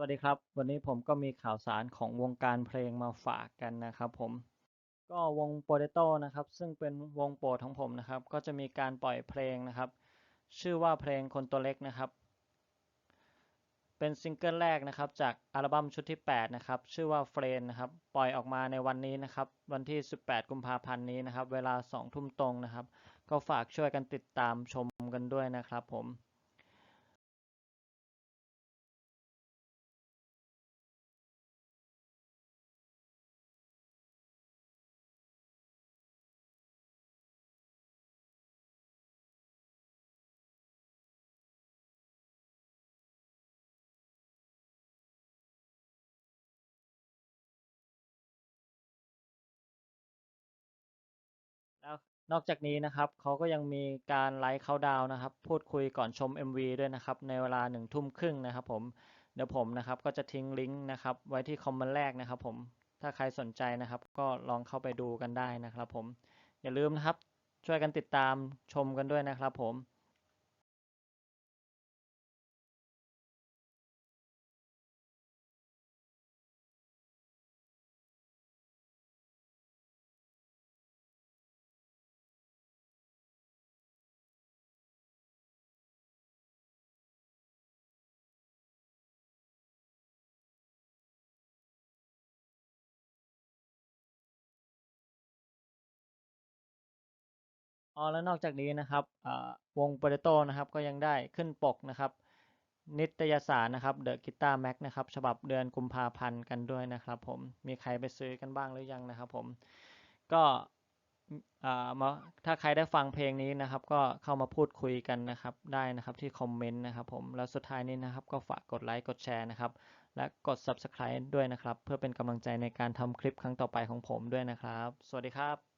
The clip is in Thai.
วัสดีครับ วันนี้ผมก็มีข่าวสารของวงการเพลงมาฝากกันนะครับผมก็วง Potato นะครับ ซึ่งเป็นวงโปรดของผมนะครับ ก็จะมีการปล่อยเพลงนะครับ ชื่อว่าเพลงคนตัวเล็กนะครับ เป็นซิงเกิลแรกนะครับ จากอัลบั้มชุดที่ 8 นะครับ ชื่อว่าเฟรนนะครับ ปล่อยออกมาในวันนี้นะครับ วันที่ 18 กุมภาพันธ์นี้นะครับ เวลา 2 ทุ่มตรงนะครับ ก็ฝากช่วยกันติดตามชมกันด้วยนะครับผม นอกจากนี้นะครับเขาก็ยังมีการไลฟ์เขาดาวนะครับ พูดคุยก่อนชม MV ด้วยนะครับ ในเวลาหนึ่งทุ่มครึ่งนะครับผมเดี๋ยวผมนะครับก็จะทิ้งลิงก์นะครับไว้ที่คอมเมนต์แรกนะครับผมถ้าใครสนใจนะครับ ก็ลองเข้าไปดูกันได้นะครับผมอย่าลืมนะครับช่วยกันติดตามชมกันด้วยนะครับผม อ๋อแล้วนอกจากนี้นะครับวง Potato นะครับก็ยังได้ขึ้นปกนะครับ นิตยสารนะครับ The Guitar Mag นะครับฉบับเดือนกุมภาพันธ์กันด้วยนะครับผมมีใครไปซื้อกันบ้างหรือยังนะครับผมก็มาถ้าใครได้ฟังเพลงนี้นะครับ ก็เข้ามาพูดคุยกันนะครับ ได้นะครับที่คอมเมนต์นะครับผมแล้วสุดท้ายนี้นะครับ ก็ฝากกดไลค์กดแชร์นะครับ และกด Subscribe ด้วยนะครับ เพื่อเป็นกำลังใจในการทำคลิปครั้งต่อไปของผมด้วยนะครับ สวัสดีครับ